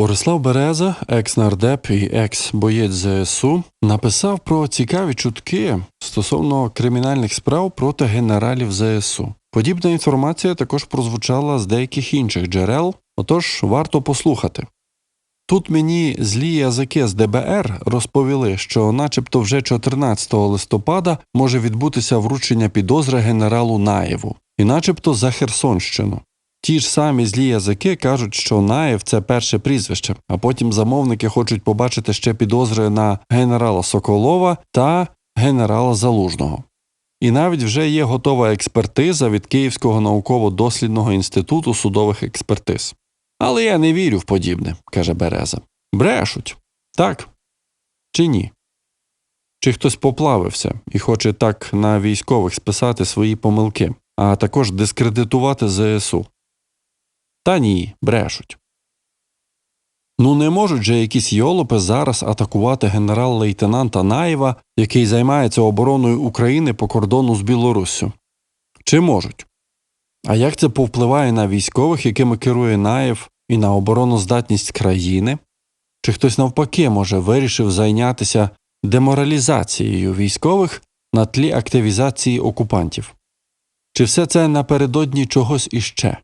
Борислав Береза, екс-нардеп і екс-боєць ЗСУ, написав про цікаві чутки стосовно кримінальних справ проти генералів ЗСУ. Подібна інформація також прозвучала з деяких інших джерел, отож варто послухати. Тут мені злі язики з ДБР розповіли, що, начебто, вже 14 листопада може відбутися вручення підозри генералу Наєву, і начебто за Херсонщину. Ті ж самі злі язики кажуть, що Наєв це перше прізвище, а потім замовники хочуть побачити ще підозри на генерала Соколова та генерала Залужного. І навіть вже є готова експертиза від Київського науково-дослідного інституту судових експертиз. Але я не вірю в подібне, каже Береза. Брешуть. Так чи ні? Чи хтось поплавився і хоче так на військових списати свої помилки, а також дискредитувати ЗСУ? Та ні, брешуть. Ну не можуть же якісь йолопи зараз атакувати генерал-лейтенанта Наєва, який займається обороною України по кордону з Білоруссю. Чи можуть? А як це повпливає на військових, якими керує Наєв, і на обороноздатність країни? Чи хтось навпаки, може, вирішив зайнятися деморалізацією військових на тлі активізації окупантів? Чи все це напередодні чогось іще?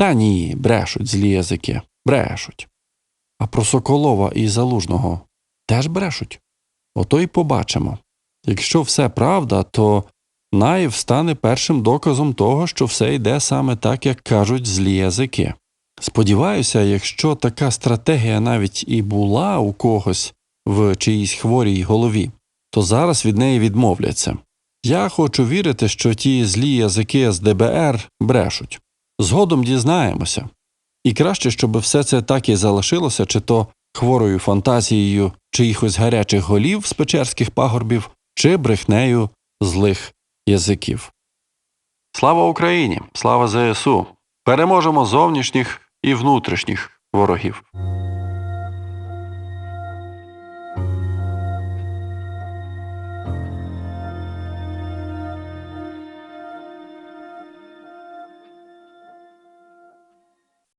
Та ні, брешуть злі язики, брешуть. А про Соколова і Залужного теж брешуть. Ото й побачимо. Якщо все правда, то Наїв стане першим доказом того, що все йде саме так, як кажуть злі язики. Сподіваюся, якщо така стратегія навіть і була у когось в чиїсь хворій голові, то зараз від неї відмовляться. Я хочу вірити, що ті злі язики з ДБР брешуть. Згодом дізнаємося. І краще, щоб все це так і залишилося, чи то хворою фантазією чиїхось гарячих голів з печерських пагорбів, чи брехнею злих язиків. Слава Україні! Слава ЗСУ! Переможемо зовнішніх і внутрішніх ворогів.